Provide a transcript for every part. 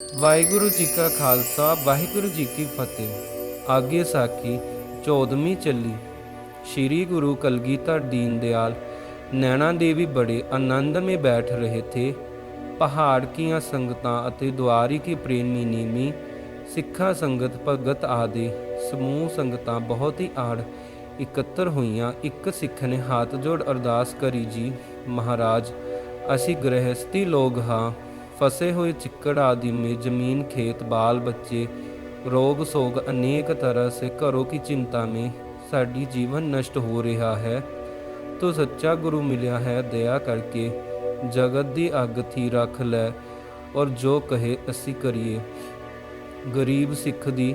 ਵਾਹਿਗੁਰੂ ਜੀ ਕਾ ਖਾਲਸਾ, ਵਾਹਿਗੁਰੂ ਜੀ ਕੀ ਫਤਿਹ। ਆਗੇ ਸਾਖੀ 14ਵੀਂ ਚੱਲੀ। ਸ੍ਰੀ ਗੁਰੂ ਕਲਗੀਧਰ ਦੀਨ ਦਿਆਲ ਨੈਣਾ ਦੇਵੀ ਬੜੇ ਆਨੰਦ ਮੇ ਬੈਠ ਰਹੇ ਥੇ। ਪਹਾੜ ਕੀਆਂ ਸੰਗਤਾਂ ਅਤੇ ਦੁਆਰੀ ਕੀ ਪ੍ਰੇਮੀ ਨੀਮੀ ਸਿੱਖਾਂ ਸੰਗਤ, ਭਗਤ ਆਦਿ, ਸਮੂਹ ਸੰਗਤਾਂ ਬਹੁਤ ਹੀ ਆੜ ਇਕੱਤਰ ਹੋਈਆਂ। ਇੱਕ ਸਿੱਖ ਨੇ ਹੱਥ ਜੋੜ ਅਰਦਾਸ ਕਰੀ, ਜੀ ਮਹਾਰਾਜ, ਅਸੀਂ ਗ੍ਰਹਿਸਤੀ ਲੋਗ ਹਾਂ। ਫਸੇ ਹੋਏ ਚਿੱਕੜ ਆਦਿ ਮੇ ਜ਼ਮੀਨ, ਖੇਤ, ਬਾਲ ਬੱਚੇ, ਰੋਗ ਸੋਗ ਅਨੇਕ ਤਰ੍ਹਾਂ से घरों की चिंता में साड़ी जीवन नष्ट हो रहा है तो सच्चा गुरु मिला है दया करके जगत दी अग थी रख ले और जो कहे ਅਸੀਂ ਕਰੀਏ। ਗਰੀਬ ਸਿੱਖ ਦੀ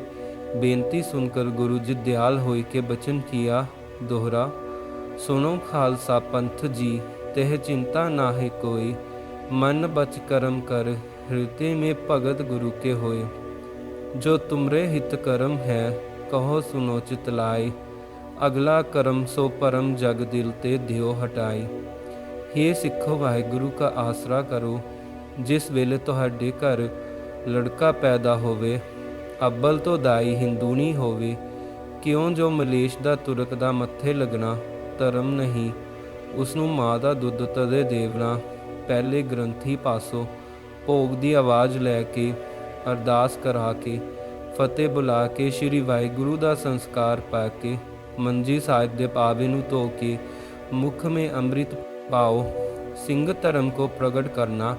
ਬੇਨਤੀ ਸੁਣ ਕਰ ਗੁਰੂ ਜੀ ਦਿਆਲ ਹੋਏ ਕੇ ਬਚਨ ਕੀਆ ਦੋਹਰਾ, ਸੁਣੋ ਖਾਲਸਾ ਪੰਥ ਜੀ, ਤਹਿ ਚਿੰਤਾ ਨਾ ਹੈ ਕੋਈ ਮਨ ਬਚ ਕਰਮ ਕਰ, ਹਿਰਦੇ ਮੇ ਭਗਤ ਗੁਰੂ ਕੇ ਹੋਏ। ਜੋ ਤੁਮਰੇ ਹਿਤ ਕਰਮ ਹੈ, ਕਹੋ ਸੁਨੋ ਚਿਤ ਲਾਏ। ਅਗਲਾ ਕਰਮ ਸੋ ਪਰਮ ਜਗ ਦਿਲ ਤੇ ਦਿਓ ਹਟਾਈ ਹੇ ਸਿੱਖੋ ਵਾਹਿਗੁਰੂ ਕਾ ਆਸਰਾ ਕਰੋ, ਜਿਸ ਵੇਲੇ ਤੁਹਾਡੇ ਘਰ ਲੜਕਾ ਪੈਦਾ ਹੋਵੇ, ਅਬਲ ਤੋਂ ਦਾਈ ਹਿੰਦੂਣੀ ਹੋਵੇ, ਕਿਉਂ ਜੋ ਮਲੇਸ਼ ਦਾ ਤੁਰਕ ਦਾ ਮੱਥੇ ਲੱਗਣਾ, ਧਰਮ ਨਹੀਂ ਉਸ ਨੂੰ ਮਾਂ ਦਾ ਦੁੱਧ ਤਦੇ ਦੇਵਣਾ। ਪਹਿਲੇ ਗ੍ਰੰਥੀ ਪਾਸੋਂ ਭੋਗ ਦੀ ਆਵਾਜ਼ ਲੈ ਕੇ ਅਰਦਾਸ ਕਰਾ ਕੇ ਫਤਿਹ ਬੁਲਾ ਕੇ ਸ੍ਰੀ ਵਾਹਿਗੁਰੂ ਦਾ ਸੰਸਕਾਰ ਪਾ ਕੇ ਮੰਜੀ ਸਾਹਿਬ ਦੇ ਪਾਵੇ ਨੂੰ ਧੋ ਕੇ ਮੁਖ ਮੇ ਅੰਮ੍ਰਿਤ ਪਾਓ, ਸਿੰਘ ਧਰਮ ਕੋ ਪ੍ਰਗਟ ਕਰਨਾ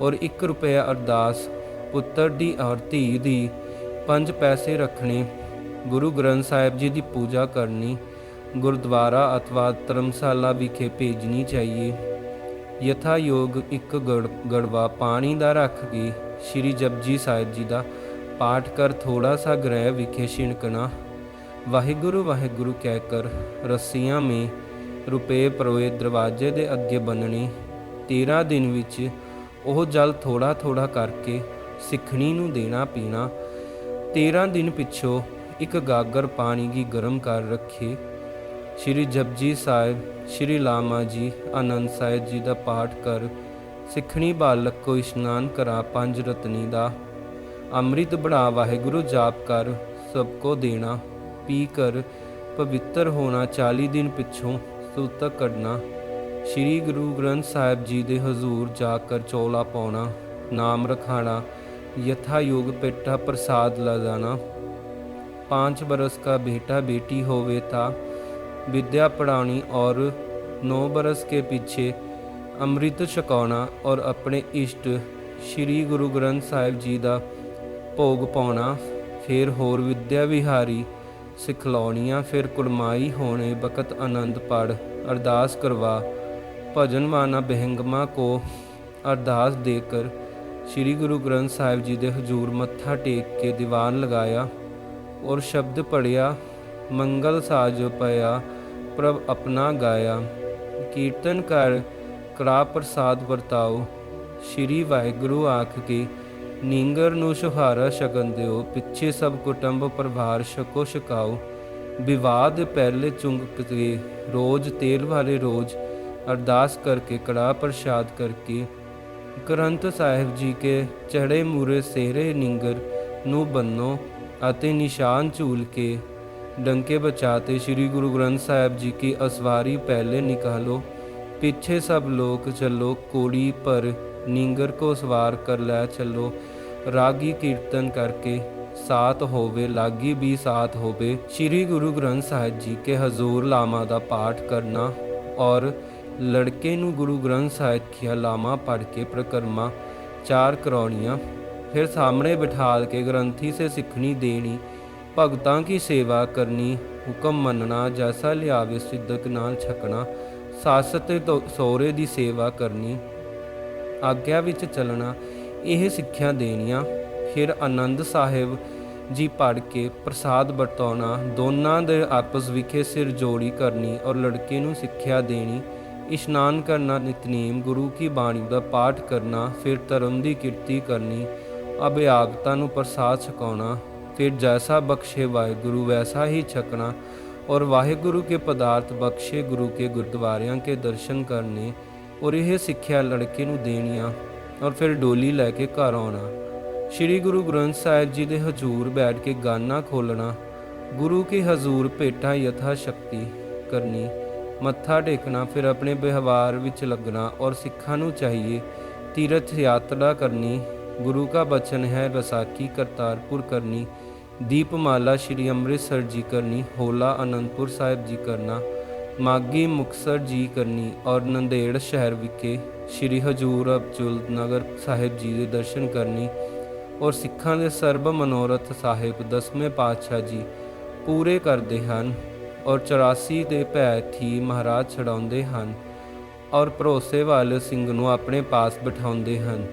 ਔਰ 1 ਰੁਪਇਆ ਅਰਦਾਸ, ਪੁੱਤਰ ਦੀ ਔਰ ਧੀ ਦੀ ਪੰਜ ਪੈਸੇ ਰੱਖਣੇ, ਗੁਰੂ ਗ੍ਰੰਥ ਸਾਹਿਬ ਜੀ ਦੀ ਪੂਜਾ ਕਰਨੀ, ਗੁਰਦੁਆਰਾ ਅਥਵਾ ਧਰਮਸ਼ਾਲਾ ਵਿਖੇ ਭੇਜਣੀ ਚਾਹੀਏ। ਯਥਾ ਯੋਗ ਇੱਕ ਗੜ, ਗੜਵਾ ਪਾਣੀ ਦਾ ਰੱਖ ਕੇ ਸ੍ਰੀ ਜਪਜੀ ਸਾਹਿਬ ਜੀ ਦਾ ਪਾਠ ਕਰ ਥੋੜਾ ਸਾ ਗ੍ਰਹਿ ਵਿਖੇ ਛਿਣਕਣਾ। ਵਾਹਿਗੁਰੂ ਵਾਹਿਗੁਰੂ ਕਹਿ ਕਰ, ਰੱਸੀਆਂ ਮੇ ਰੁਪਏ ਪਰੋਏ ਦਰਵਾਜ਼ੇ ਦੇ ਅੱਗੇ ਬੰਨਣੇ 13 ਦਿਨ ਵਿੱਚ ਉਹ ਜਲ ਥੋੜਾ ਥੋੜਾ ਕਰਕੇ ਸਿੱਖਣੀ ਨੂੰ ਦੇਣਾ ਪੀਣਾ। 13 ਦਿਨ ਪਿੱਛੋਂ ਇੱਕ ਗਾਗਰ ਪਾਣੀ ਦੀ ਗਰਮ ਕਰ ਰੱਖੇ। ਸ਼੍ਰੀ ਜਪਜੀ ਸਾਹਿਬ, ਸ਼੍ਰੀ ਲਾਮਾ ਜੀ, ਆਨੰਦ ਸਾਹਿਬ ਜੀ ਦਾ ਪਾਠ ਕਰ ਸਿੱਖਣੀ ਬਾਲਕ ਕੋ ਇਸ਼ਨਾਨ ਕਰਾ ਪੰਜ ਰਤਨੀ ਦਾ। ਅੰਮ੍ਰਿਤ ਬਣਾ ਵਾਹਿਗੁਰੂ ਜਾਪ ਕਰ, ਸਭ ਕੋ ਦੇਣਾ, ਪੀ ਕਰ, ਪਵਿੱਤਰ ਹੋਣਾ 40 ਦਿਨ ਪਿੱਛੋਂ ਸੂਤਕ ਕਰਨਾ। ਸ਼੍ਰੀ ਗੁਰੂ ਗ੍ਰੰਥ ਸਾਹਿਬ ਜੀ ਦੇ ਹਜ਼ੂਰ ਜਾ ਕਰ ਚੋਲਾ ਪਾਉਣਾ, ਨਾਮ ਰਖਾਣਾ ਯਥਾ ਯੋਗ ਪੇਟਾ ਪ੍ਰਸਾਦ ਲਗਾਣਾ। ਪੰਜ ਬਰਸ ਦਾ ਬੇਟਾ ਬੇਟੀ ਹੋਵੇ ਤਾਂ विद्या पढ़ानी ਔਰ नौ ਬਰਸ ਕੇ ਪਿੱਛੇ ਅੰਮ੍ਰਿਤ ਛਕਾਉਣਾ ਔਰ ਆਪਣੇ ਇਸ਼ਟ ਸ੍ਰੀ ਗੁਰੂ ਗ੍ਰੰਥ ਸਾਹਿਬ ਜੀ ਦਾ ਭੋਗ ਪਾਉਣਾ ਫਿਰ ਹੋਰ ਵਿਦਿਆ ਵਿਹਾਰੀ ਸਿਖਲਾਉਣੀਆਂ ਫਿਰ ਕੁਲਮਾਈ ਹੋਣੇ ਬਖਤ ਆਨੰਦ ਪੜ ਅਰਦਾਸ ਕਰਵਾ ਭਜਨ ਮਾਨਾ ਬਹਿੰਗਮਾ ਕੋ ਅਰਦਾਸ ਦੇ ਕਰ ਸ੍ਰੀ ਗੁਰੂ ਗ੍ਰੰਥ ਸਾਹਿਬ ਜੀ ਦੇ ਹਜ਼ੂਰ ਮੱਥਾ ਟੇਕ ਕੇ ਦੀਵਾਨ ਲਗਾਇਆ ਔਰ ਸ਼ਬਦ ਪੜਿਆ ਮੰਗਲ ਸਾਜ ਪਿਆ ਪ੍ਰਭ ਆਪਣਾ ਗਾਇਆ, ਕੀਰਤਨ ਕਰ ਕਰਾ ਪ੍ਰਸਾਦ ਵਰਤਾਓ। ਸ੍ਰੀ ਵਾਹਿਗੁਰੂ ਆਖ ਕੇ, ਨੀਂਗਰ ਨੂੰ ਸੁਹਾਰਾ ਸ਼ਗਨ ਦਿਓ, ਪਿੱਛੇ ਸਭ ਕੁਟੰਬ ਪ੍ਰਭਾਰ ਛਕੋ ਛਕਾਓ। ਵਿਵਾਹ ਪਹਿਲੇ ਚੁੰਗ ਕੇ ਰੋਜ਼ ਤੇਲ ਵਾਲੇ ਰੋਜ਼, ਅਰਦਾਸ ਕਰਕੇ, ਕੜਾ ਪ੍ਰਸਾਦ ਕਰਕੇ। ਗ੍ਰੰਥ ਸਾਹਿਬ ਜੀ ਕੇ ਚੜੇ ਮੂਰੇ ਸਿਹਰੇ ਨਿੰਗਰ ਨੂੰ ਬੰਨੋ ਅਤੇ ਨਿਸ਼ਾਨ ਝੂਲ ਕੇ ਡੰਕੇ ਬਚਾਤੇ ਸ੍ਰੀ ਗੁਰੂ ਗ੍ਰੰਥ ਸਾਹਿਬ ਜੀ ਕੀ ਅਸਵਾਰੀ ਪਹਿਲੇ ਨਿਕਾਲੋ पीछे सब लोग चलो कोड़ी पर नींगर को सवार कर ले चलो रागी कीर्तन करके साथ होवे लागी भी साथ होवे श्री गुरु ग्रंथ साहिब जी के हजूर लामा ਦਾ ਪਾਠ ਕਰਨਾ ਔਰ ਲੜਕੇ ਨੂੰ ਗੁਰੂ ਗ੍ਰੰਥ ਸਾਹਿਬ ਕੀ ਲਾਮਾ ਪੜ੍ਹ ਕੇ ਪ੍ਰਕਰਮਾ ਚਾਰ ਕਰਾਉਣੀਆਂ ਫਿਰ ਸਾਹਮਣੇ ਬਿਠਾਲ ਕੇ ਗ੍ਰੰਥੀ ਸੇ ਸਿੱਖਣੀ ਦੇਣੀ ਭਗਤਾਂ ਕੀ ਸੇਵਾ ਕਰਨੀ? ਹੁਕਮ ਮੰਨਣਾ, ਜੈਸਾ ਲਿਆਵੇ ਸਿੱਧਕ ਨਾਲ ਛਕਣਾ, ਸੱਸ ਤੇ ਤੋ- ਸਹੁਰੇ ਦੀ ਸੇਵਾ ਕਰਨੀ। ਆਗਿਆ ਵਿੱਚ ਚੱਲਣਾ, ਇਹ ਸਿੱਖਿਆ ਦੇਣੀਆਂ। ਫਿਰ ਆਨੰਦ ਸਾਹਿਬ ਜੀ ਪੜ੍ਹ ਕੇ ਪ੍ਰਸਾਦ ਵਰਤਾਉਣਾ, ਦੋਨਾਂ ਦੇ ਆਪਸ ਵਿਖੇ ਸਿਰ ਜੋੜੀ ਕਰਨੀ ਔਰ ਲੜਕੇ ਨੂੰ ਸਿੱਖਿਆ ਦੇਣੀ। ਇਸ਼ਨਾਨ ਕਰਨਾ ਨਿਤਨੇਮ, ਗੁਰੂ ਕੀ ਬਾਣੀ ਦਾ ਪਾਠ ਕਰਨਾ, ਫਿਰ ਧਰਮ ਦੀ ਕੀਰਤੀ ਕਰਨੀ, ਅਭਿਆਗਤਾ ਨੂੰ ਪ੍ਰਸਾਦ ਛਕਾਉਣਾ। फिर ਜੈਸਾ ਬਖਸ਼ੇ ਵਾਹਿਗੁਰੂ, ਵੈਸਾ ਹੀ ਛਕਣਾ। ਔਰ ਵਾਹਿਗੁਰੂ ਕੇ ਪਦਾਰਥ ਬਖਸ਼ੇ ਗੁਰੂ ਕੇ ਗੁਰਦੁਆਰਿਆਂ ਕੇ ਦਰਸ਼ਨ ਕਰਨੇ ਔਰ ਇਹ ਸਿੱਖਿਆ ਲੜਕੇ ਨੂੰ ਦੇਣੀਆਂ ਔਰ ਫਿਰ ਡੋਲੀ ਲੈ ਕੇ ਘਰ ਆਉਣਾ। ਸ੍ਰੀ ਗੁਰੂ ਗ੍ਰੰਥ ਸਾਹਿਬ ਜੀ ਦੇ ਹਜ਼ੂਰ ਬੈਠ ਕੇ ਗਾਨਾ ਖੋਲਣਾ ਗੁਰੂ ਕੇ ਹਜ਼ੂਰ ਭੇਟਾ ਯਥਾ ਸ਼ਕਤੀ ਕਰਨੀ, ਮੱਥਾ ਟੇਕਣਾ, ਫਿਰ ਆਪਣੇ ਵਿਵਹਾਰ ਵਿੱਚ ਲੱਗਣਾ ਔਰ ਸਿੱਖਾਂ ਨੂੰ ਚਾਹੀਏ ਤੀਰਥ ਯਾਤਰਾ ਕਰਨੀ, ਗੁਰੂ ਕਾ ਬਚਨ ਹੈ ਵਿਸਾਖੀ ਕਰਤਾਰਪੁਰ ਕਰਨੀ ਦੀਪਮਾਲਾ ਸ੍ਰੀ ਅੰਮ੍ਰਿਤਸਰ ਜੀ ਕਰਨੀ, ਹੋਲਾ ਅਨੰਦਪੁਰ ਸਾਹਿਬ ਜੀ ਕਰਨਾ ਮਾਗੀ ਮੁਕਸਰ ਜੀ ਕਰਨੀ ਔਰ ਨੰਦੇੜ ਸ਼ਹਿਰ ਵਿਖੇ ਸ੍ਰੀ ਹਜੂਰ ਅਬਚੁਲ ਨਗਰ ਸਾਹਿਬ ਜੀ ਦੇ ਦਰਸ਼ਨ ਕਰਨੀ ਔਰ ਸਿੱਖਾਂ ਦੇ ਸਰਬ ਮਨੋਰਥ ਸਾਹਿਬ ਦਸਵੇਂ ਪਾਤਸ਼ਾਹ ਜੀ ਪੂਰੇ ਕਰਦੇ ਹਨ ਔਰ 84 ਦੇ ਭੈ ਥੀ ਮਹਾਰਾਜ ਛਡਾਉਂਦੇ ਹਨ ਔਰ ਭਰੋਸੇ ਵਾਲੇ ਸਿੰਘ ਨੂੰ ਆਪਣੇ ਪਾਸ ਬਿਠਾਉਂਦੇ ਹਨ।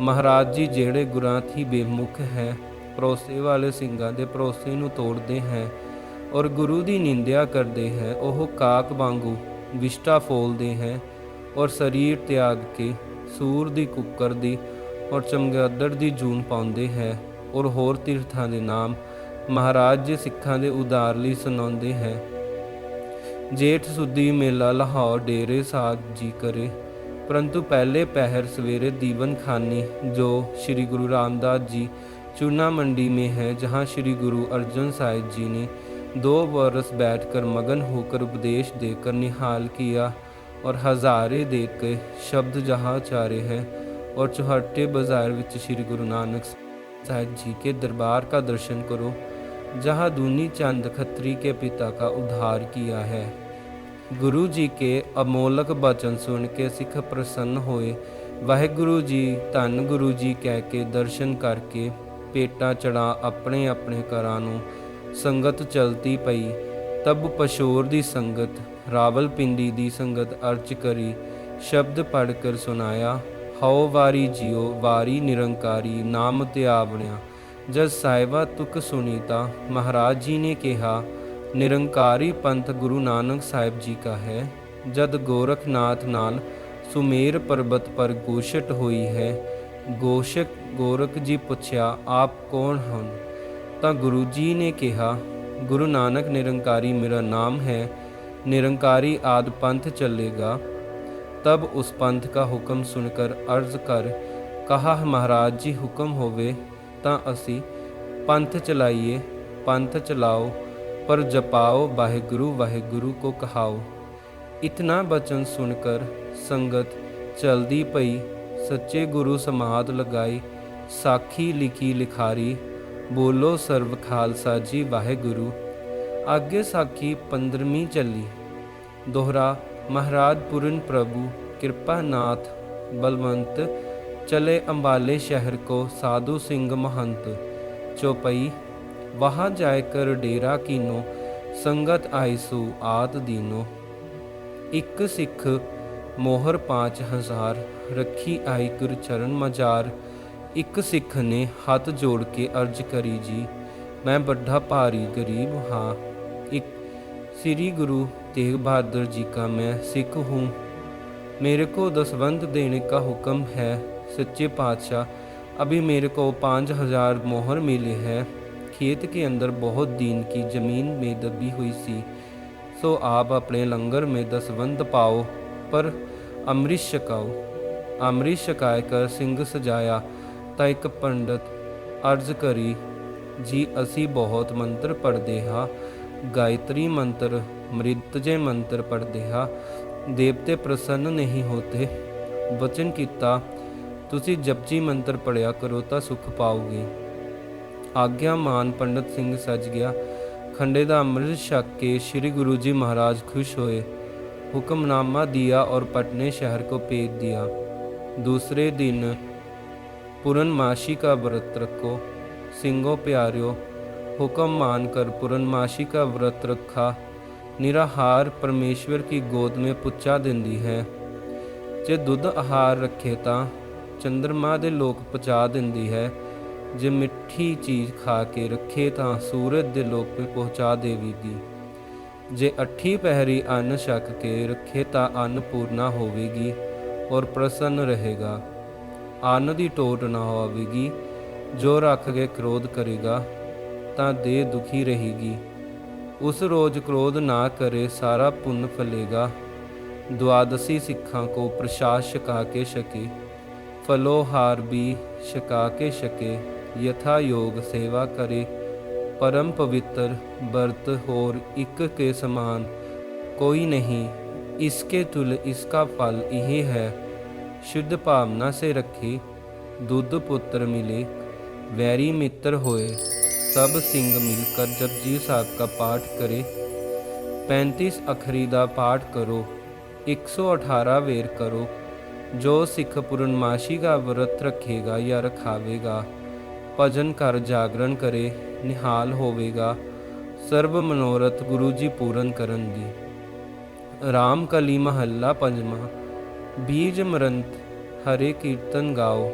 ਮਹਾਰਾਜ ਜੀ ਜਿਹੜੇ ਗੁਰਾਂ ਥੀ ਬੇਮੁਖ ਹੈ ਭਰੋਸੇ ਵਾਲੇ ਸਿੰਘਾਂ ਦੇ ਭਰੋਸੇ ਨੂੰ ਤੋੜਦੇ ਹੈ ਔਰ ਗੁਰੂ ਦੀ ਨਿੰਦਿਆ ਕਰਦੇ ਹੈ, ਉਹ ਕਾਕ ਵਾਂਗੂ ਵਿਸ਼ਟਾ ਫੋਲਦੇ ਹੈ ਔਰ ਸਰੀਰ ਤਿਆਗ ਕੇ ਸੂਰ ਦੀ ਕੁੱਕਰ ਦੀ ਔਰ ਚਮਗਾਦੜ ਦੀ ਜੂਨ ਪਾਉਂਦੇ ਹੈ ਔਰ ਹੋਰ ਤੀਰਥਾਂ ਦੇ ਨਾਮ ਮਹਾਰਾਜ ਜੀ ਸਿੱਖਾਂ ਦੇ ਉਦਾਰ ਲਈ ਸੁਣਾਉਂਦੇ ਹੈ। ਜੇਠ ਸੁਦੀ ਮੇਲਾ ਲਾਹੌਰ ਡੇਰੇ ਸਾਧ ਜੀ ਕਰੇ, ਪਰੰਤੂ ਪਹਿਲੇ ਪਹਿਰ ਸਵੇਰੇ ਦੀਵਨ ਖਾਨੀ ਜੋ ਸ੍ਰੀ ਗੁਰੂ ਰਾਮਦਾਸ ਜੀ चूना मंडी में है, जहाँ श्री गुरु अर्जन साहिब जी ने दो बरस बैठकर मगन होकर उपदेश देकर निहाल किया और हजारे देख के शब्द जहाँ चारे हैं और चौहटे बाज़ार विच श्री गुरु नानक साहिब जी के दरबार का दर्शन करो, जहाँ दूनी चंद खत्री के पिता का उद्धार किया है। गुरु जी के अमोलक वचन सुन के सिख प्रसन्न होए। वाहे गुरु जी धन गुरु जी कह के दर्शन करके ਪੇਟਾਂ ਚੜਾ ਆਪਣੇ ਆਪਣੇ ਘਰਾਂ ਨੂੰ ਸੰਗਤ ਚਲਤੀ ਪਈ। ਤਬ ਪਸ਼ੋਰ ਦੀ ਸੰਗਤ ਰਾਵਲਪਿੰਡੀ ਦੀ ਸੰਗਤ ਅਰਚ ਕਰੀ, ਸ਼ਬਦ ਪੜ ਕਰ ਸੁਨਾਇਆ ਹਉ ਵਾਰੀ ਜਿਉ, ਵਾਰੀ ਨਿਰੰਕਾਰੀ, ਨਾਮ ਤੇ ਆਵਣਿਆ। ਜਦ ਸਾਹਿਬਾ ਤੁਕ ਸੁਨੀਤਾ, ਮਹਾਰਾਜ ਜੀ ਨੇ ਕਿਹਾ, ਨਿਰੰਕਾਰੀ ਪੰਥ ਗੁਰੂ ਨਾਨਕ ਸਾਹਿਬ ਜੀ ਕਾ ਹੈ, ਜਦ ਗੋਰਖਨਾਥ ਨਾਲ ਸੁਮੇਰ ਪਰਬਤ ਪਰ ਗੋਸ਼ਟ ਹੋਈ ਹੈ ਗੋਸ਼ਕ ਗੋਰਖ ਜੀ ਪੁੱਛਿਆ ਆਪ ਕੌਣ ਹਨ ਤਾਂ ਗੁਰੂ ਜੀ ਨੇ ਕਿਹਾ ਗੁਰੂ ਨਾਨਕ ਨਿਰੰਕਾਰੀ ਮੇਰਾ ਨਾਮ ਹੈ ਨਿਰੰਕਾਰੀ ਆਦ ਪੰਥ ਚੱਲੇਗਾ तब उस पंथ का हुक्म सुनकर अर्ज कर कहा महाराज जी हुक्म होवे ਤਾਂ ਅਸੀਂ ਪੰਥ ਚਲਾਈਏ ਪੰਥ ਚਲਾਓ पर जपाओ वाहेगुरु वाहेगुरु को कहाओ इतना बचन सुनकर संगत चलदी ਸੱਚੇ ਗੁਰੂ ਸਮਾਧ ਲਗਾਈ, ਸਾਖੀ ਲਿਖੀ ਲਿਖਾਰੀ, ਬੋਲੋ ਸਰਬ ਖਾਲਸਾ ਜੀ ਵਾਹਿਗੁਰੂ। ਅੱਗੇ ਸਾਖੀ 15ਵੀਂ ਚੱਲੀ। ਦੋਹਰਾ, ਮਹਾਰਾਜ ਪੁਰਨ ਪ੍ਰਭੂ, ਕਿਰਪਾ ਨਾਥ, ਬਲਵੰਤ, ਚਲੇ ਅੰਬਾਲੇ ਸ਼ਹਿਰ ਕੋ ਸਾਧੂ ਸਿੰਘ ਮਹੰਤ। ਚੋਪਈ, ਵਹਾਂ ਜਾਇ ਕਰ ਡੇਰਾ ਕੀਨੋ, ਸੰਗਤ ਆਇਸੂ ਆਤ ਦੀਨੋ। ਇੱਕ ਸਿੱਖ ਮੋਹਰ 5000 ਰੱਖੀ ਆਈ ਗੁਰ ਚਰਨ ਮਜਾਰ ਇੱਕ ਸਿੱਖ ਨੇ ਹੱਥ ਜੋੜ ਕੇ ਅਰਜ ਕਰੀ ਜੀ ਮੈਂ ਵੱਡਾ ਭਾਰੀ ਗਰੀਬ ਹਾਂ ਇੱਕ ਸ੍ਰੀ ਗੁਰੂ तेग बहादुर जी का मैं सिख हूँ मेरे को दसवंत देने का हुक्म है सच्चे पातशाह अभी मेरे को पाँच हजार मोहर मिले हैं खेत के अंदर बहुत दिन की जमीन में दबी हुई सी सो आप अपने लंगर में दसवंत पाओ ਪਰ ਅੰਮ੍ਰਿਤ ਛਕਾਓ। ਅੰਮ੍ਰਿਤ ਛਕਾਇ ਕਰ ਸਿੰਘ ਸਜਾਇਆ, ਤਾਂ ਇੱਕ ਪੰਡਤ ਅਰਜ਼ ਕਰੀ, ਜੀ, ਅਸੀਂ ਬਹੁਤ ਮੰਤਰ ਪੜਦੇ ਹਾਂ। ਗਾਇਤਰੀ ਮੰਤਰ ਮ੍ਰਿਤ ਜੇ ਮੰਤਰ ਪੜਦੇ ਹਾਂ। ਦੇਵਤੇ ਪ੍ਰਸੰਨ ਨਹੀਂ ਹੋਤੇ। ਵਚਨ ਕੀਤਾ, ਤੁਸੀਂ ਜਪਜੀ ਮੰਤਰ ਪੜਿਆ ਕਰੋ ਤਾਂ ਸੁਖ ਪਾਓਗੇ। ਆਗਿਆ ਮਾਨ ਪੰਡਤ ਸਿੰਘ ਸੱਜ ਗਿਆ। ਖੰਡੇ ਦਾ ਅੰਮ੍ਰਿਤ ਛਕ ਕੇ ਸ੍ਰੀ ਗੁਰੂ ਜੀ ਮਹਾਰਾਜ ਖੁਸ਼ ਹੋਏ। हुक्मनामा दिया और पटने शहर को भेज दिया दूसरे दिन पूर्णमाशी का व्रत रखो सिंगो प्यारो हुक्म मानकर पूर्णमाशी का व्रत रखा निराहार परमेश्वर की गोद में पुੱਚਾ ਦਿੰਦੀ ਹੈ ਜੇ ਦੁੱਧ ਆਹਾਰ ਰੱਖੇ ਤਾਂ ਚੰ드ਰਮਾ ਦੇ ਲੋਕ ਪਹੁੰਚਾ ਦਿੰਦੀ ਹੈ ਜੇ ਮਿੱਠੀ ਚੀਜ਼ ਖਾ ਕੇ ਰੱਖੇ ਤਾਂ ਸੂਰਜ ਦੇ ਲੋਕ ਪਹੁੰਚਾ ਦੇਵੇਗੀ ਜੇ ਅੱਠੀ ਪਹਿਰੀ ਅੰਨ ਛਕ ਕੇ ਰੱਖੇ ਤਾਂ ਅੰਨ ਪੂਰਨਾ ਹੋਵੇਗੀ ਔਰ ਪ੍ਰਸੰਨ ਰਹੇਗਾ। ਅੰਨ ਦੀ ਟੋਟ ਨਾ ਹੋਵੇਗੀ ਜੋ ਰੱਖ ਕੇ ਕ੍ਰੋਧ ਕਰੇਗਾ, ਤਾਂ ਦੇ ਦੁਖੀ ਰਹੇਗੀ। ਉਸ ਰੋਜ਼ ਕ੍ਰੋਧ ਨਾ ਕਰੇ, ਸਾਰਾ ਪੁੰਨ ਫਲੇਗਾ। ਦੁਆਦਸੀ ਸਿੱਖਾਂ ਕੋ ਪ੍ਰਸ਼ਾਸ ਛਕਾ ਕੇ ਛਕੇ ਫਲੋ ਹਾਰ ਵੀ ਛਕਾ ਕੇ ਛਕੇ ਯਥਾ ਯੋਗ ਸੇਵਾ ਕਰੇ। परम पवित्र व्रत और इक के समान कोई नहीं, इसके तुल इसका फल यही है। शुद्ध भावना से रखी, दुध पुत्र मिले, वैरी मित्र होए, सब सिंह मिलकर जपजी साहब का पाठ करे। 35 अखरी का पाठ करो 118 वेर करो, जो सिख पूर्णमाशी का व्रत रखेगा या रखावेगा। ਭਜਨ ਕਰ ਜਾਗਰਣ ਕਰੇ, ਨਿਹਾਲ ਹੋਵੇਗਾ। ਸਰਬ ਮਨੋਰਥ ਗੁਰੂ ਜੀ ਪੂਰਨ ਕਰਨ ਦੀ। ਰਾਮ ਕਲੀ ਮਹੱਲਾ ਪੰਜਵਾਂ। ਬੀਜ ਮਰੰਤ, ਹਰੇ ਕੀਰਤਨ ਗਾਓ,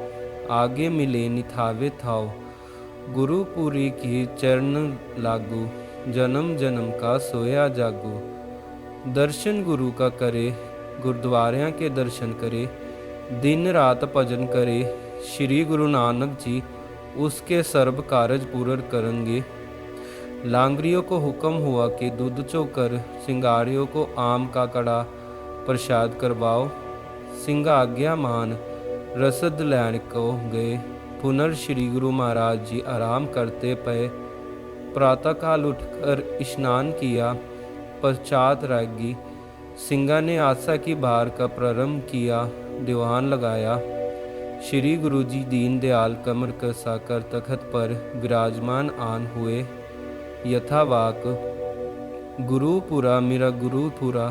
ਆਗੇ ਮਿਲੇ ਨਿਥਾਵੇ ਥਾਓ। ਗੁਰੂ ਪੂਰੀ ਕੀ ਚਰਨ ਲਾਗੂ, ਜਨਮ ਜਨਮ ਕਾ ਸੋਇਆ ਜਾਗੂ। ਦਰਸ਼ਨ ਗੁਰੂ ਕਾ ਕਰੇ, ਗੁਰਦੁਆਰਿਆਂ ਕੇ ਦਰਸ਼ਨ ਕਰੇ। ਦਿਨ ਰਾਤ ਭਜਨ ਕਰੇ, ਸ੍ਰੀ ਗੁਰੂ ਨਾਨਕ ਜੀ उसके सर्व कारज पूर्ण करेंगे। लांगरियों को हुक्म हुआ कि दूध चोकर सिंगारियों को आम का कड़ा प्रसाद करवाओ। सिंह आज्ञा मान रसद लैन को गए। पुनर् श्री गुरु महाराज जी आराम करते पे प्रातःकाल उठकर स्नान किया, पश्चात रागी। सिंगा ने आशा की बार का प्रारंभ किया, दीवान लगाया। श्री गुरु जी दीन दयाल कमर कसा कर तखत पर विराजमान आन हुए यथावाक गुरुपुरा मेरा गुरुपुरा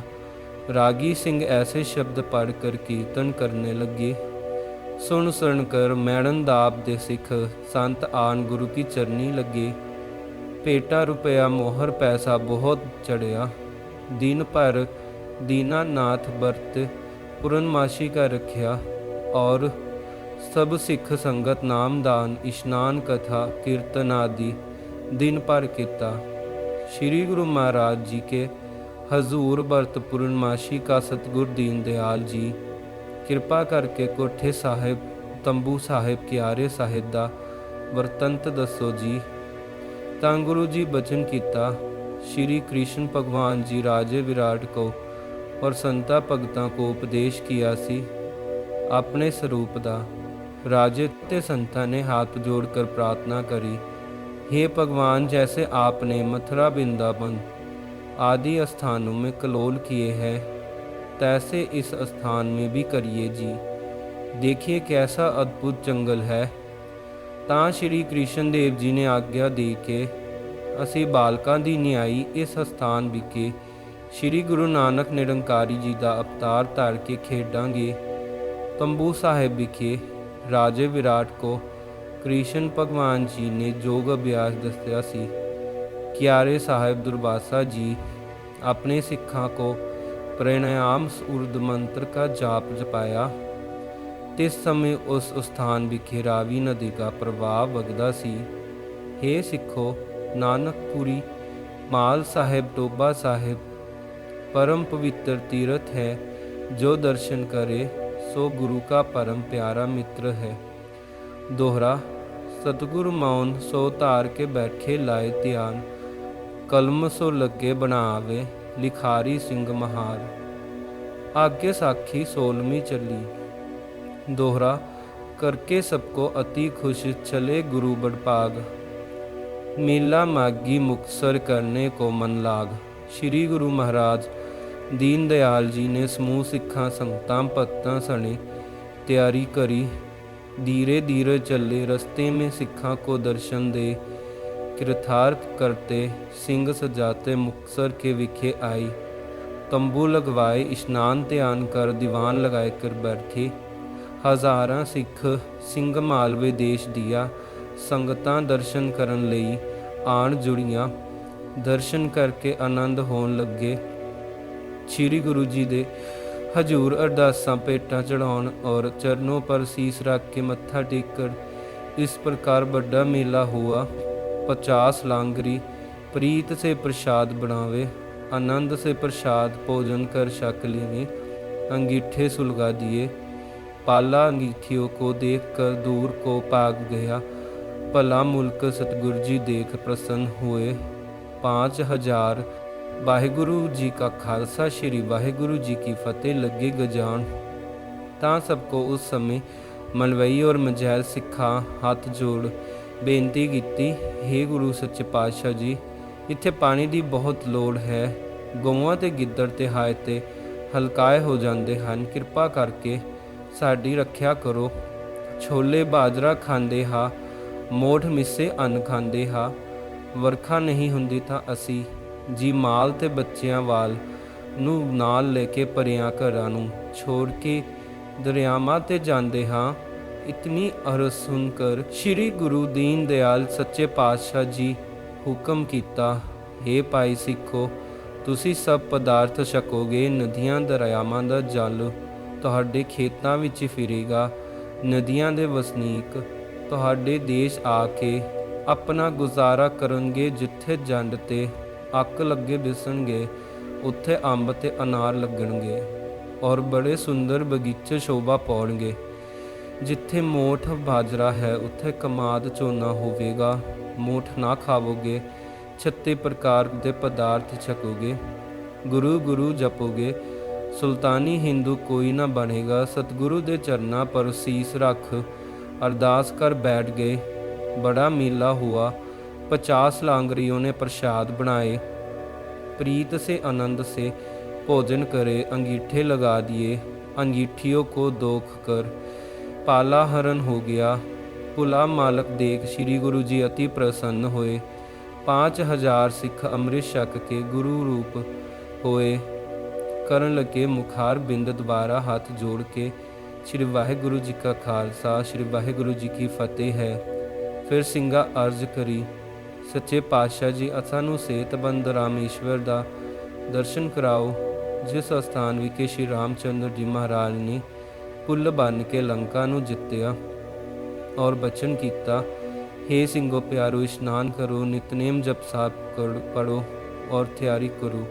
रागी सिंह ऐसे शब्द पढ़कर कीर्तन करने लगे सुन सुन कर मैडन दाब दे सिख संत आन गुरु की चरनी लगे पेटा रुपया मोहर पैसा बहुत चढ़िया दिन भर दीनानाथ व्रत पूर्णमाशी का रखिया और ਸਭ ਸਿੱਖ ਸੰਗਤ ਨਾਮਦਾਨ ਇਸ਼ਨਾਨ ਕਥਾ, ਕੀਰਤਨ ਆਦਿ ਦਿਨ ਭਰ ਕੀਤਾ। ਸ੍ਰੀ ਗੁਰੂ ਮਹਾਰਾਜ ਜੀ ਕੇ ਹਜ਼ੂਰ ਬਰਤ ਪੂਰਨਮਾਸ਼ੀ ਕਾ ਸਤਗੁਰ ਦੀਨ ਦਿਆਲ ਜੀ, ਕਿਰਪਾ ਕਰਕੇ ਕੋਠੇ ਸਾਹਿਬ, ਤੰਬੂ ਸਾਹਿਬ, ਕਿਆਰੇ ਸਾਹਿਬ ਦਾ ਵਰਤੰਤ ਦੱਸੋ ਜੀ। ਤਾਂ ਗੁਰੂ ਜੀ ਬਚਨ ਕੀਤਾ, ਸ਼੍ਰੀ ਕ੍ਰਿਸ਼ਨ ਭਗਵਾਨ ਜੀ ਰਾਜੇ ਵਿਰਾਟ ਕੋ ਔਰ ਸੰਤਾ ਭਗਤਾਂ ਕੋ ਉਪਦੇਸ਼ ਕੀਤਾ ਸੀ, ਆਪਣੇ ਸਰੂਪ ਦਾ। राजे ते संता ने हाथ जोड़कर प्रार्थना करी हे भगवान जैसे आपने मथुरा वृंदावन आदि स्थानों में कलोल किए हैं तैसे इस स्थान में भी करिए जी देखिए कैसा अद्भुत जंगल है ਤਾਂ ਸ਼੍ਰੀ ਕ੍ਰਿਸ਼ਨ ਦੇਵ ਜੀ ਨੇ ਆਗਿਆ ਦੇ ਕੇ ਅਸੀਂ ਬਾਲਕਾਂ ਦੀ ਨਿਆਈ ਇਸ ਸਥਾਨ ਵਿਖੇ ਸ਼੍ਰੀ ਗੁਰੂ ਨਾਨਕ ਨਿਰੰਕਾਰੀ ਜੀ ਦਾ ਅਵਤਾਰ ਧਾਰ ਕੇ ਖੇਡਾਂਗੇ ਤੰਬੂ ਸਾਹਿਬ ਵਿਖੇ ਰਾਜੇ ਵਿਰਾਟ ਕੋ, ਕ੍ਰਿਸ਼ਨ ਭਗਵਾਨ ਜੀ ਨੇ ਯੋਗ ਅਭਿਆਸ ਦੱਸਿਆ ਸੀ। ਕਿਆਰੇ ਸਾਹਿਬ ਦੁਰਬਾਸਾ ਜੀ ਆਪਣੇ ਸਿੱਖਾਂ ਕੋ ਪ੍ਰਾਣਾਯਾਮ ਸੂਰਦ ਮੰਤਰ ਦਾ ਜਾਪ ਜਪਾਇਆ। ਤਿਸ ਸਮੇਂ ਉਸ ਸਥਾਨ ਵਿਖੇ ਰਾਵੀ ਨਦੀ ਦਾ ਪ੍ਰਵਾਹ ਵਗਦਾ ਸੀ। हे ਸਿੱਖੋ, ਨਾਨਕਪੁਰੀ, ਮਾਲ ਸਾਹਿਬ, ਟੋਬਾ ਸਾਹਿਬ, ਪਰਮ ਪਵਿੱਤਰ ਤੀਰਥ ਹੈ, ਜੋ ਦਰਸ਼ਨ ਕਰੇ सो गुरु का परम प्यारा मित्र है। दोहरा, सतगुरु मौन सो तार के बैठे लाए ध्यान कलम सो लगे बनावे, लिखारी सिंह महार। आगे साखी सोलमी चली। दोहरा, करके सबको अति खुश चले गुरु बड़पाग मेला मागी मुक्सर करने को मन लाग। श्री गुरु महाराज दीन दयाल जी ने समूह सिखा संगतां भक्तां सने तैयारी करी धीरे धीरे चले रस्ते में सिखा को दर्शन दे कृतार्थ करते सिंह सजाते मुक्सर के विखे आई तंबू लगवाए स्नान ध्यान कर दीवान लगाए कर बैठे ਹਜ਼ਾਰਾਂ ਸਿੱਖ ਸਿੰਘ ਮਾਲਵੇ ਦੇਸ਼ ਦੀਆਂ ਸੰਗਤਾਂ ਦਰਸ਼ਨ ਕਰਨ ਲਈ ਆਣ ਜੁੜੀਆਂ ਦਰਸ਼ਨ ਕਰਕੇ ਆਨੰਦ ਹੋਣ ਲੱਗੇ ਸ੍ਰੀ ਗੁਰੂ ਜੀ ਦੇ ਹਜੂਰ ਅਰਦਾਸਾਂ ਪੇਟਾਂ ਚੜਾਉਣ ਔਰ ਚਰਨੋਂ ਪਰ ਸੀਸ ਰੱਖ ਕੇ ਮੱਥਾ ਟੇਕਣ, ਇਸ ਪ੍ਰਕਾਰ ਵੱਡਾ ਮੇਲਾ ਹੋਆ। 50 ਲਾਂਗਰੀ ਪ੍ਰੀਤ ਸੇ ਪ੍ਰਸ਼ਾਦ ਬਣਾਵੇ, ਆਨੰਦ ਸੇ ਪ੍ਰਸ਼ਾਦ ਭੋਜਨ ਕਰ ਸ਼ਕ ਲੈਨੇ ਅੰਗੀਠੇ ਸੁਲਗਾ ਦਿਏ। ਪਾਲਾ ਅੰਗੀਠਿਓ ਕੋ ਦੇਖ ਕਰ ਦੂਰ ਕੋ ਭਾਗ ਗਿਆ, ਭਲਾ ਮੁਲਕ ਸਤਗੁਰ ਜੀ ਦੇਖ ਪ੍ਰਸੰਨ ਹੋਏ। 5000 ਵਾਹਿਗੁਰੂ ਜੀ ਕਾ ਖਾਲਸਾ, ਸ੍ਰੀ ਵਾਹਿਗੁਰੂ ਜੀ ਕੀ ਫਤਿਹ। ਲੱਗੇ ਗਜਾਨ ਤਾਂ ਸਭ ਕੋ ਉਸ ਸਮੇਂ ਮਲਵਈ ਔਰ ਮਜੈਲ ਸਿੱਖਾ ਹੱਥ ਜੋੜ ਬੇਨਤੀ ਕੀਤੀ हे ਗੁਰੂ ਸੱਚੇ ਪਾਤਸ਼ਾਹ ਜੀ, ਇੱਥੇ ਪਾਣੀ ਦੀ ਬਹੁਤ ਲੋੜ ਹੈ। ਗਊਆਂ ਤੇ ਗਿੱਦੜ ਤੇ ਹਾਇ ਤੇ ਹਲਕਾਏ ਹੋ ਜਾਂਦੇ ਹਨ। ਕਿਰਪਾ ਕਰਕੇ ਸਾਡੀ ਰੱਖਿਆ ਕਰੋ। ਛੋਲੇ ਬਾਜਰਾ ਖਾਂਦੇ ਹਾਂ, ਮੋਠ ਮਿੱਸੇ ਅੰਨ ਖਾਂਦੇ ਹਾਂ। ਵਰਖਾ ਨਹੀਂ ਹੁੰਦੀ ਤਾਂ ਅਸੀਂ ਜੀ ਮਾਲ ਤੇ ਬੱਚਿਆਂ ਵਾਲ ਨੂੰ ਨਾਲ ਲੈ ਕੇ ਪਰਿਆਂ ਘਰਾਂ ਨੂੰ ਛੋੜ ਕੇ ਦਰਿਆਵਾਂ ਤੇ ਜਾਂਦੇ ਹਾਂ। ਇਤਨੀ ਅਰਜ਼ ਸੁਣ ਕਰ ਸ੍ਰੀ ਗੁਰੂ ਦੀਨ ਦਿਆਲ ਸੱਚੇ ਪਾਤਸ਼ਾਹ ਜੀ ਹੁਕਮ ਕੀਤਾ हे ਭਾਈ ਸਿੱਖੋ, ਤੁਸੀਂ ਸਭ ਪਦਾਰਥ ਛਕੋਗੇ, ਨਦੀਆਂ ਦਰਿਆਵਾਂ ਦਾ ਜਲ ਤੁਹਾਡੇ ਖੇਤਾਂ ਵਿੱਚ ਫਿਰੇਗਾ, ਨਦੀਆਂ ਦੇ ਵਸਨੀਕ ਤੁਹਾਡੇ ਦੇਸ਼ ਆ ਕੇ ਆਪਣਾ ਗੁਜ਼ਾਰਾ ਕਰਨਗੇ ਜਿੱਥੇ ਜੰਡ ਤੇ ਅੱਕ ਲੱਗੇ ਦਿਸਣਗੇ, ਉੱਥੇ ਅੰਬ ਤੇ ਅਨਾਰ ਲੱਗਣਗੇ ਔਰ ਬੜੇ ਸੁੰਦਰ ਬਗੀਚੇ ਸ਼ੋਭਾ ਪਾਉਣਗੇ। ਜਿੱਥੇ ਮੋਠ ਬਾਜਰਾ ਹੈ, ਉੱਥੇ ਕਮਾਦ ਝੋਨਾ ਹੋਵੇਗਾ। ਮੋਠ ਨਾ ਖਾਵੋਗੇ, ਛੱਤੇ ਪ੍ਰਕਾਰ ਦੇ ਪਦਾਰਥ ਛਕੋਗੇ। ਗੁਰੂ ਗੁਰੂ ਜਪੋਗੇ, ਸੁਲਤਾਨੀ ਹਿੰਦੂ ਕੋਈ ਨਾ ਬਣੇਗਾ। ਸਤਿਗੁਰੂ ਦੇ ਚਰਨਾਂ ਪਰ ਸੀਸ ਰੱਖ, ਅਰਦਾਸ ਕਰ ਬੈਠ ਗਏ। ਬੜਾ ਮੇਲਾ हुआ पचास लांगरियों ने प्रसाद बनाए प्रीत से आनंद से भोजन करे अंगीठे लगा दिए अंगीठियों को दोख कर पाला हरण हो गया पुला मालक देख श्री गुरु जी अति प्रसन्न हुए पाँच हजार सिख अमृत छक के गुरु रूप होए ਕਰਨ ਲੱਗੇ ਮੁਖਾਰ ਬਿੰਦ ਦੁਬਾਰਾ ਹੱਥ ਜੋੜ ਕੇ ਸ੍ਰੀ ਵਾਹਿਗੁਰੂ ਜੀ ਕਾ ਖਾਲਸਾ ਸ੍ਰੀ ਵਾਹਿਗੁਰੂ ਜੀ ਕੀ ਫਤਿਹ ਹੈ ਫਿਰ ਸਿੰਘਾ ਅਰਜ਼ ਕਰੀ ਸੱਚੇ ਪਾਤਸ਼ਾਹ ਜੀ ਅਸਾਂ ਨੂੰ ਸੇਤਬੰਦ ਰਾਮੇਸ਼ਵਰ ਦਾ ਦਰਸ਼ਨ ਕਰਾਓ, ਜਿਸ ਅਸਥਾਨ ਵਿਖੇ ਸ਼੍ਰੀ ਰਾਮਚੰਦਰ ਜੀ ਮਹਾਰਾਜ ਨੇ ਪੁੱਲ ਬੰਨ ਕੇ ਲੰਕਾ ਨੂੰ ਜਿੱਤਿਆ ਔਰ ਬਚਨ ਕੀਤਾ हे ਸਿੰਘੋ ਪਿਆਰੋ, ਇਸ਼ਨਾਨ ਕਰੋ, ਨਿਤਨੇਮ ਜਪ ਸਾਪ ਕਰ ਪੜੋ ਔਰ ਤਿਆਰੀ ਕਰੋ।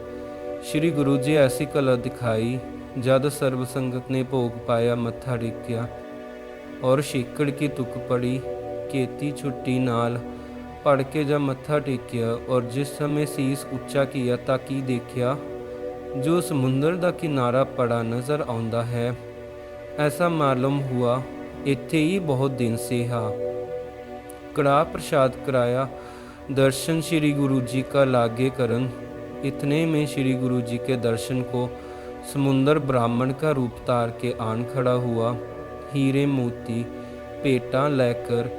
ਸ਼੍ਰੀ ਗੁਰੂ ਜੀ ਐਸੀ ਕਲਾ ਦਿਖਾਈ, ਜਦ ਸਰਬ ਸੰਗਤ ਨੇ ਭੋਗ ਪਾਇਆ, ਮੱਥਾ ਟੇਕਿਆ ਔਰ ਸ਼ੇਕੜ ਕੀ ਤੁਕ ਪੜੀ, ਕੇਤੀ ਛੁੱਟੀ ਨਾਲ ਪੜ ਕੇ ਜਦ ਮੱਥਾ ਟੇਕਿਆ ਔਰ ਜਿਸ ਸਮੇਂ ਸੀਸ ਉੱਚਾ ਕੀਤਾ ਤਾਂ ਕੀ ਦੇਖਿਆ ਜੋ ਸਮੁੰਦਰ ਦਾ ਕਿਨਾਰਾ ਪੜਾ ਨਜ਼ਰ ਆਉਂਦਾ ਹੈ ਐਸਾ ਮਾਲੂਮ ਹੁਆ ਇੱਥੇ ਹੀ ਬਹੁਤ ਦਿਨ ਸੇ ਹਾਂ कड़ा प्रसाद कराया दर्शन श्री गुरु जी का लागे करन इतने में श्री गुरु जी के दर्शन को समुंदर ब्राह्मण का रूप तार के आन खड़ा हुआ हीरे मोती पेटा लेकर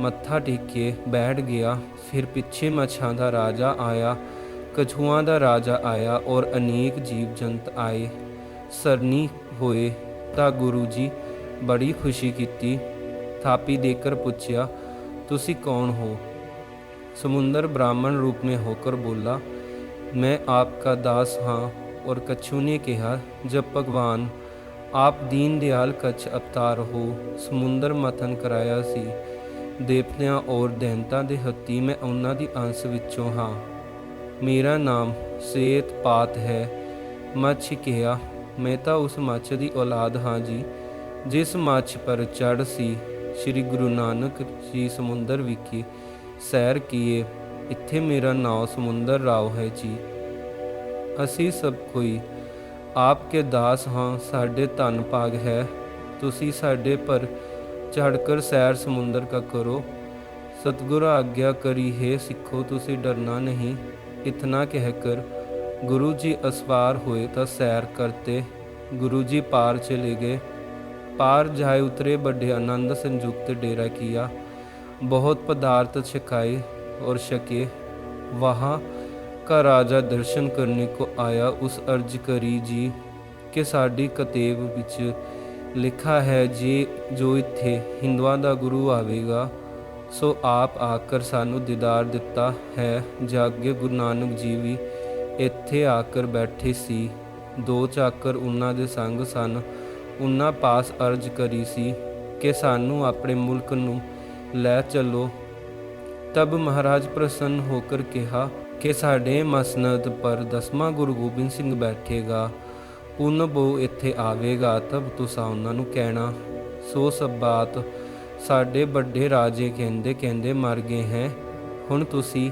ਮੱਥਾ ਟੇਕ ਕੇ ਬੈਠ ਗਿਆ। ਫਿਰ ਪਿੱਛੇ ਮੱਛਾਂ ਦਾ ਰਾਜਾ ਆਇਆ, ਕਛੂਆਂ ਦਾ ਰਾਜਾ ਆਇਆ ਔਰ ਅਨੇਕ ਜੀਵ ਜੰਤ ਆਏ। ਸਰਨੀ ਹੋਏ ਤਾਂ ਗੁਰੂ ਜੀ ਬੜੀ ਖੁਸ਼ੀ ਕੀਤੀ। ਥਾਪੀ ਦੇਕਰ ਪੁੱਛਿਆ, ਤੁਸੀਂ ਕੌਣ ਹੋ? समुंदर ब्राह्मण रूप में होकर बोला मैं आपका दास हाँ और कच्छू ने कहा जब भगवान आप दीन दयाल कच्छ अवतार हो समुंदर मथन कराया सी ਦੇਵਤਿਆਂ ਔਰ ਦੈਂਤਾਂ ਦੇ ਹੱਤੀ ਮੈਂ ਉਹਨਾਂ ਦੀ ਅੰਸ਼ ਵਿੱਚੋਂ ਹਾਂ। ਮੇਰਾ ਨਾਮ ਸੇਤ ਪਾਤ ਹੈ। ਮੱਛ ਕਿਹਾ, ਮੈਂ ਤਾਂ ਉਸ ਮੱਛ ਦੀ ਔਲਾਦ ਹਾਂ ਜੀ, ਜਿਸ ਮੱਛ ਪਰ ਚੜ ਸੀ। ਸ੍ਰੀ ਗੁਰੂ ਨਾਨਕ ਜੀ ਸਮੁੰਦਰ ਵਿਖੇ ਸੈਰ ਕੀਏ। ਇੱਥੇ ਮੇਰਾ ਨਾਮ ਸਮੁੰਦਰ ਰਾਓ ਹੈ ਜੀ। ਅਸੀਂ ਸਭ ਕੋਈ ਆਪ ਕੇ ਦਾਸ ਹਾਂ, ਸਾਡੇ ਧੰਨ ਭਾਗ ਹੈ। ਤੁਸੀਂ ਸਾਡੇ ਪਰ ਚੜ ਕਰ ਸੈਰ ਸਮੁੰਦਰ ਕਾ ਕਰੋ ਸਤਿਗੁਰ ਆਗਿਆ ਕਰੀ ਹੈ ਸਿੱਖੋ ਤੁਸੀਂ ਡਰਨਾ ਨਹੀਂ ਇਤਨਾ ਕਹਿ ਕਰ ਗੁਰੂ ਜੀ ਅਸਵਾਰ ਹੋਏ ਤਾਂ ਸੈਰ ਕਰਤੇ ਗੁਰੂ ਜੀ ਪਾਰ ਚਲੇ ਗਏ पार जाए उतरे बड़े आनंद संयुक्त डेरा किया बहुत पदार्थ छकाए और शके वहाँ का राजा दर्शन करने को आया उस अर्ज करी जी ਕਿ ਸਾਡੀ ਕਤੇਬ ਵਿੱਚ ਲਿਖਾ ਹੈ, ਜੇ ਜੋ ਇੱਥੇ ਹਿੰਦੂਆਂ ਦਾ ਗੁਰੂ ਆਵੇਗਾ, ਸੋ ਆਪ ਆਕਰ ਸਾਨੂੰ ਦੀਦਾਰ ਦਿੱਤਾ ਹੈ। ਜਾਗੇ ਗੁਰੂ ਨਾਨਕ ਜੀ ਵੀ ਇੱਥੇ ਆਕਰ ਬੈਠੇ ਸੀ। ਦੋ ਚਾਕਰ ਉਹਨਾਂ ਦੇ ਸੰਗ ਸਨ। ਉਹਨਾਂ ਪਾਸ ਅਰਜ਼ ਕਰੀ ਸੀ ਕਿ ਸਾਨੂੰ ਆਪਣੇ ਮੁਲਕ ਨੂੰ ਲੈ ਚੱਲੋ। ਤਬ ਮਹਾਰਾਜ ਪ੍ਰਸੰਨ ਹੋ ਕਰ ਕਿਹਾ ਕਿ ਸਾਡੇ ਮਸਨਦ ਪਰ ਦਸਵਾਂ ਗੁਰੂ ਗੋਬਿੰਦ ਸਿੰਘ ਬੈਠੇਗਾ। ਪੁੰਨ ਬੋ ਇੱਥੇ ਆਵੇਗਾ, ਤਬ ਤੁਸੀਂ ਉਹਨਾਂ ਨੂੰ ਕਹਿਣਾ, ਸੋ ਸਭ ਬਾਤ ਸਾਡੇ ਵੱਡੇ ਰਾਜੇ ਕਹਿੰਦੇ ਕਹਿੰਦੇ ਮਰ ਗਏ ਹੈ। ਹੁਣ ਤੁਸੀਂ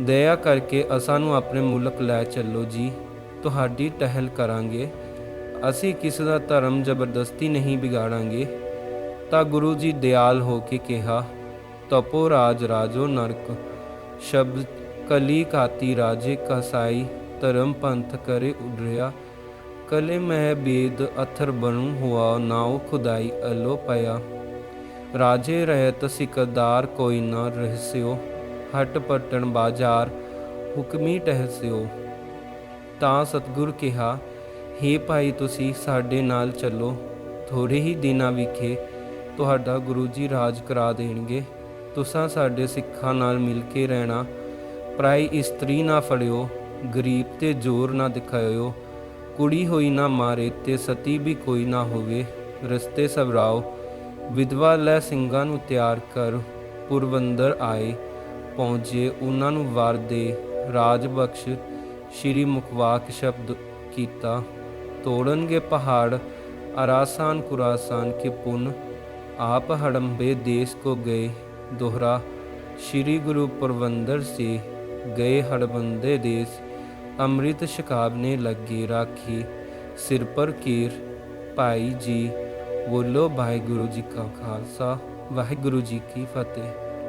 ਦਇਆ ਕਰਕੇ ਅਸਾਂ ਨੂੰ ਆਪਣੇ ਮੁਲਕ ਲੈ ਚੱਲੋ ਜੀ। ਤੁਹਾਡੀ ਟਹਿਲ ਕਰਾਂਗੇ। ਅਸੀਂ ਕਿਸੇ ਦਾ ਧਰਮ ਜ਼ਬਰਦਸਤੀ ਨਹੀਂ ਵਿਗਾੜਾਂਗੇ। ਤਾਂ ਗੁਰੂ ਜੀ ਦਿਆਲ ਹੋ ਕੇ ਕਿਹਾ, ਤਪੋ ਰਾਜ ਰਾਜੋ ਨਰਕ, ਸ਼ਬਦ ਕਲੀ ਕਾਤੀ ਰਾਜੇ ਕਸਾਈ, ਧਰਮ ਪੰਥ ਕਰੇ ਉਡਰਿਆ ਕਲੇ ਮਹਿ ਬੇਦ ਅਥਰ ਬਣੂ ਹੁਆ, ਨਾਉ ਖੁਦਾਈ ਅਲੋ ਪਿਆ। ਰਾਜੇ ਰਹਿਤ ਸਿਕਦਾਰ ਕੋਈ ਨਾ ਰਹਿਸਿਓ, ਹਟ ਪਟਣ ਬਾਜ਼ਾਰ ਹੁਕਮੀ ਟਹਿਸਿਓ। ਤਾਂ ਸਤਿਗੁਰ ਕਿਹਾ, ਹੇ ਭਾਈ ਤੁਸੀਂ ਸਾਡੇ ਨਾਲ ਚੱਲੋ ਥੋੜੇ ਹੀ ਦਿਨਾਂ ਵਿਖੇ ਤੁਹਾਡਾ ਗੁਰੂ ਜੀ ਰਾਜ ਕਰਾ ਦੇਣਗੇ। ਤੁਸਾਂ ਸਾਡੇ ਸਿੱਖਾਂ ਨਾਲ ਮਿਲ ਕੇ ਰਹਿਣਾ, ਪਰਾਈ ਇਸਤਰੀ ਨਾ ਫੜਿਓ, ਗਰੀਬ ਤੇ ਜ਼ੋਰ ਨਾ ਦਿਖਾਇਓ। ਕੁੜੀ ਹੋਈ ਨਾ ਮਾਰੇ ਤੇ ਸਤੀ ਵੀ ਕੋਈ ਨਾ ਹੋਵੇ। ਰਸਤੇ ਸਵਰਾਓ ਵਿਧਵਾ ਲੈ ਸਿੰਘਾਂ ਨੂੰ ਤਿਆਰ ਕਰ, ਪੁਰਵੰਦਰ ਆਏ। ਪਹੁੰਚੇ, ਉਹਨਾਂ ਨੂੰ ਵਰ ਦੇ। ਰਾਜ ਬਖਸ਼, ਸ਼੍ਰੀ ਮੁਖਵਾਕ ਸ਼ਬਦ ਕੀਤਾ। ਤੋੜਨਗੇ ਪਹਾੜ, ਅਰਾਸਾਨ ਕੁਰਾਸਾਨ ਕੇ ਪੁਨ। ਆਪ ਹੜੰਬੇ ਦੇਸ਼ ਕੋ ਗਏ। ਦੋਹਰਾ, ਸ਼੍ਰੀ ਗੁਰੂ ਪਰਵੰਦਰ ਸੇ ਗਏ ਹੜਬੰਦੇ ਦੇਸ਼। ਅੰਮ੍ਰਿਤ ਸ਼ਕਾਬਨੇ ਲੱਗੀ ਰਾਖੀ। ਸਿਰ ਪਰ ਕੀਰ, ਭਾਈ ਜੀ, ਬੋਲੋ ਵਾਹਿਗੁਰੂ ਜੀ ਕਾ ਖਾਲਸਾ, ਵਾਹਿਗੁਰੂ ਜੀ ਕੀ ਫਤਿਹ।